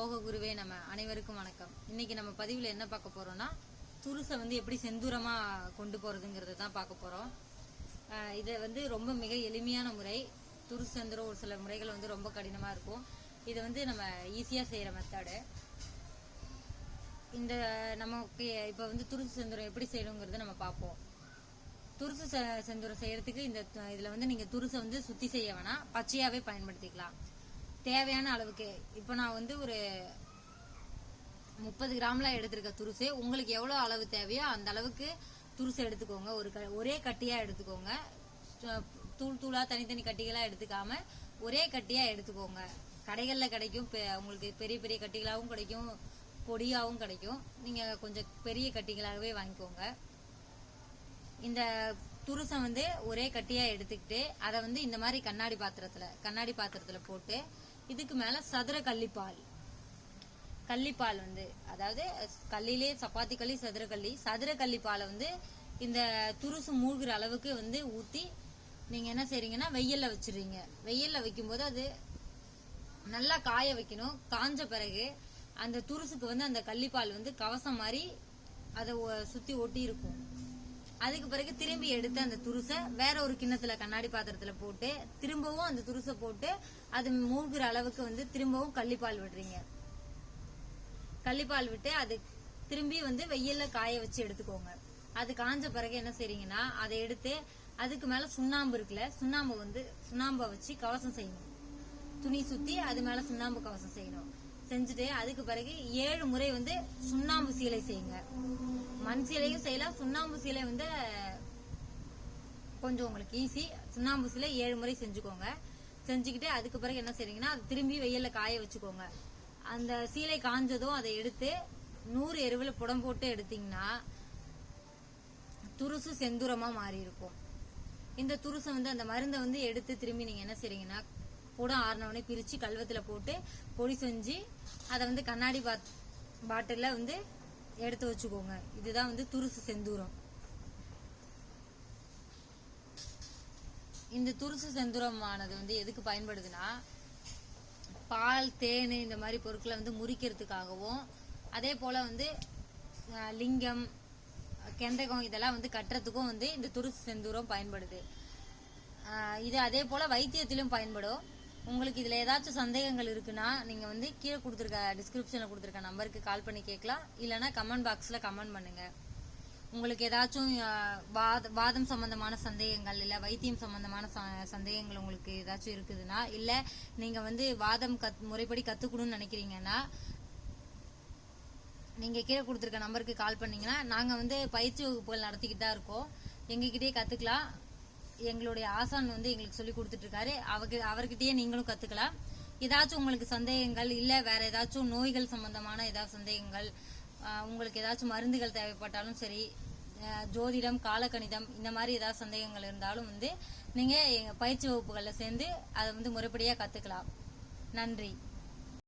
ஓக குருவே நம்ம அனைவருக்கும் வணக்கம். இன்னைக்கு நம்ம பதிவில் என்ன பார்க்க போறோம்னா துருசை வந்து எப்படி செந்தூரமா கொண்டு போறதுங்கிறத தான் பார்க்க போறோம். இதை வந்து ரொம்ப மிக எளிமையான முறை துருசு செந்துரம் ஒரு சில முறைகள் வந்து ரொம்ப கடினமா இருக்கும். இதை வந்து நம்ம ஈஸியா செய்யற மெத்தடு இந்த நமக்கு இப்போ வந்து துருசு செந்தூரம் எப்படி செய்யணுங்கிறத நம்ம பார்ப்போம். துருசு செந்தூரம் செய்யறதுக்கு இந்த இதில் இதுல வந்து நீங்க துருசை வந்து சுத்தி செய்ய வேணாம். பச்சையாவே பயன்படுத்திக்கலாம். தேவையான அளவுக்கு. இப்போ நான் வந்து ஒரு முப்பது கிராம்லாம் எடுத்திருக்க துருசு. உங்களுக்கு எவ்வளோ அளவு தேவையோ அந்த அளவுக்கு துருசு எடுத்துக்கோங்க. ஒரு க- ஒரே கட்டியாக எடுத்துக்கோங்க. தூள் தூளாக தனித்தனி கட்டிகளாக எடுத்துக்காம ஒரே கட்டியாக எடுத்துக்கோங்க. கடைகளில் கிடைக்கும். பெ- உங்களுக்கு பெரிய பெரிய கட்டிகளாகவும் கிடைக்கும். பொடியாகவும் கிடைக்கும். நீங்கள் கொஞ்சம் பெரிய கட்டிகளாகவே வாங்கிக்கோங்க. இந்த துருசை வந்து ஒரே கட்டியாக எடுத்துக்கிட்டு அதை வந்து இந்த மாதிரி கண்ணாடி பாத்திரத்தில் கண்ணாடி பாத்திரத்தில் போட்டு இதுக்கு மேல சதுர கள்ளிப்பால். கள்ளிப்பால் வந்து அதாவது கல்லிலே சப்பாத்தி கள்ளி சதுர கள்ளி. சதுர கள்ளிப்பாலை வந்து இந்த துருசு மூழ்கிற அளவுக்கு வந்து ஊத்தி நீங்க என்ன செய்றீங்கன்னா வெயில்ல வச்சிடுறீங்க. வெயில்ல வைக்கும்போது அது நல்லா காய வைக்கணும். காஞ்ச பிறகு அந்த துருசுக்கு வந்து அந்த கள்ளிப்பால் வந்து கவசம் மாதிரி அதை ஒ- சுத்தி ஒட்டி இருக்கும் அதுக்கு பிறகு திரும்பி எடுத்து அந்த துருசை வேற ஒரு கிண்ணத்துல கண்ணாடி பாத்திரத்துல போட்டு திரும்பவும் அந்த துருசை போட்டு அது மூழ்கிற அளவுக்கு வந்து திரும்பவும் கள்ளிப்பால் விடுறீங்க. கள்ளிப்பால் விட்டு அது திரும்பி வந்து வெயில்ல காய வச்சு எடுத்துக்கோங்க. அது காஞ்ச பிறகு என்ன செய்றீங்கன்னா அதை எடுத்து அதுக்கு மேல சுண்ணாம்பு இருக்குல்ல சுண்ணாம்பு வந்து சுண்ணாம்பை வச்சு கவசம் செய்யணும். துணி சுத்தி அது மேல சுண்ணாம்பு கவசம் செய்யணும். செஞ்சுட்டு அதுக்கு பிறகு ஏழு முறை வந்து சுண்ணாம்பு சீலை செய்யுங்க. மண் சீலையும் செய்யலாம். சுண்ணாம்பு சீலை வந்து கொஞ்சம் உங்களுக்கு ஈஸி சுண்ணாம்பு சீலை ஏழு முறை செஞ்சுக்கோங்க. செஞ்சுக்கிட்டு அதுக்கு பிறகு என்ன செய்றீங்கன்னா அது திரும்பி வெயில்ல காய வச்சுக்கோங்க. அந்த சீலை காஞ்சதும் அதை எடுத்து நூறு எருவில் புடம் போட்டு எடுத்தீங்கன்னா துருசு செந்தூரமா மாறி இருக்கும் இந்த துருசை வந்து அந்த மருந்தை வந்து எடுத்து திரும்பி நீங்க என்ன செய்றீங்கன்னா கூட ஆறினவனே பிரித்து கல்வத்தில் போட்டு பொடி செஞ்சு அதை வந்து கண்ணாடி பாத் பாட்டிலில் வந்து எடுத்து வச்சுக்கோங்க. இதுதான் வந்து துருசு செந்தூரம். இந்த துருசு செந்தூரமானது வந்து எதுக்கு பயன்படுதுன்னா பால் தேன் இந்த மாதிரி பொருட்களை வந்து முறிக்கிறதுக்காகவும் அதே போல் வந்து லிங்கம் கெந்தகம் இதெல்லாம் வந்து கட்டுறதுக்கும் வந்து இந்த துருசு செந்தூரம் பயன்படுது. இது அதே போல் வைத்தியத்திலும் பயன்படும். உங்களுக்கு இதில் ஏதாச்சும் சந்தேகங்கள் இருக்குன்னா நீங்கள் வந்து கீழே கொடுத்துருக்க டிஸ்கிரிப்ஷனில் கொடுத்துருக்க நம்பருக்கு கால் பண்ணி கேட்கலாம். இல்லைன்னா கமெண்ட் பாக்ஸில் கமெண்ட் பண்ணுங்கள் உங்களுக்கு ஏதாச்சும் வாத- வாதம் சம்பந்தமான சந்தேகங்கள் இல்லை வைத்தியம் சம்பந்தமான ச- சந்தேகங்கள் உங்களுக்கு ஏதாச்சும் இருக்குதுன்னா இல்லை நீங்கள் வந்து வாதம் கத் முறைப்படி கற்றுக்கணும்னு நினைக்கிறீங்கன்னா நீங்கள் கீழே கொடுத்துருக்க நம்பருக்கு கால் பண்ணிங்கன்னா நாங்கள் வந்து பயிற்சி வகுப்புகள் நடத்திக்கிட்டு தான் இருக்கோம். எங்ககிட்டயே கற்றுக்கலாம் எங்களுடைய ஆசான் வந்து எங்களுக்கு சொல்லி கொடுத்துட்டு இருக்காரு அவருக்கு அவர்கிட்டயே நீங்களும் கத்துக்கலாம். ஏதாச்சும் உங்களுக்கு சந்தேகங்கள் இல்ல வேற ஏதாச்சும் நோய்கள் சம்பந்தமான ஏதாவது சந்தேகங்கள் உங்களுக்கு ஏதாச்சும் மருந்துகள் தேவைப்பட்டாலும் சரி ஜோதிடம் காலக்கணிதம் இந்த மாதிரி ஏதாவது சந்தேகங்கள் இருந்தாலும் வந்து நீங்க எங்கள் பயிற்சி வகுப்புகளில் சேர்ந்து அதை வந்து முறைப்படியா கத்துக்கலாம். நன்றி.